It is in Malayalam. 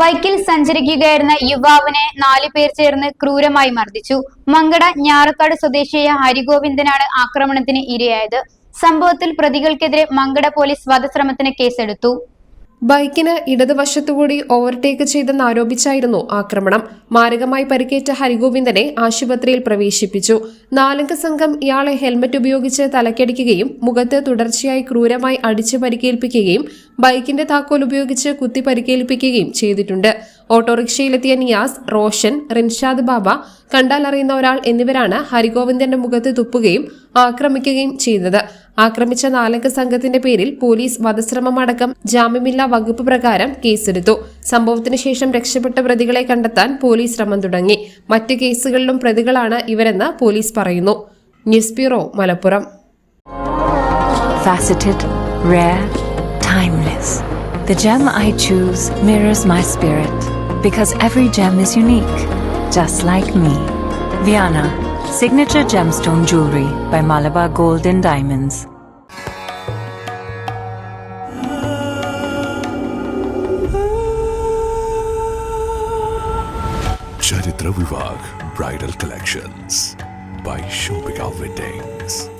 ബൈക്കിൽ സഞ്ചരിക്കുകയായിരുന്ന യുവാവിനെ നാലു പേർ ചേർന്ന് ക്രൂരമായി മർദ്ദിച്ചു. മങ്കട ഞാറക്കാട് സ്വദേശിയായ ഹരിഗോവിന്ദനാണ് ആക്രമണത്തിന് ഇരയായത്. സംഭവത്തിൽ പ്രതികൾക്കെതിരെ മങ്കട പോലീസ് വധശ്രമത്തിന് കേസെടുത്തു. ബൈക്കിന് ഇടതുവശത്തുകൂടി ഓവർടേക്ക് ചെയ്തെന്ന് ആരോപിച്ചായിരുന്നു ആക്രമണം. മാരകമായി പരിക്കേറ്റ ഹരിഗോവിന്ദനെ ആശുപത്രിയിൽ പ്രവേശിപ്പിച്ചു. നാലംഗ സംഘം ഇയാളെ ഹെൽമറ്റ് ഉപയോഗിച്ച് തലക്കടിക്കുകയും മുഖത്ത് തുടർച്ചയായി ക്രൂരമായി അടിച്ചു പരിക്കേൽപ്പിക്കുകയും ബൈക്കിന്റെ താക്കോൽ ഉപയോഗിച്ച് കുത്തി പരിക്കേൽപ്പിക്കുകയും ചെയ്തിട്ടുണ്ട്. ഓട്ടോറിക്ഷയിലെത്തിയ നിയാസ് റോഷൻ റിൻഷാദ് ബാബ കണ്ടാൽ അറിയുന്ന ഒരാൾ എന്നിവരാണ് ഹരിഗോവിന്ദന്റെ മുഖത്ത് തുപ്പുകയും ആക്രമിക്കുകയും ചെയ്തത്. ആക്രമിച്ച നാലംഗ സംഘത്തിന്റെ പേരിൽ പോലീസ് വധശ്രമം അടക്കം ജാമ്യമില്ലാ വകുപ്പ് പ്രകാരം കേസെടുത്തു. സംഭവത്തിന് ശേഷം രക്ഷപ്പെട്ട പ്രതികളെ കണ്ടെത്താൻ പോലീസ് ശ്രമം തുടങ്ങി. മറ്റ് കേസുകളിലും പ്രതികളാണ് ഇവരെന്ന് പോലീസ് പറയുന്നു. News bureau Malappuram. Faceted, rare, timeless. The gem I choose mirrors my spirit. because every gem is unique, just like me. Viana, signature gemstone jewelry by Malabar Gold and Diamonds. Charitra Vivag Bridal Collections by Shubhika Weddings.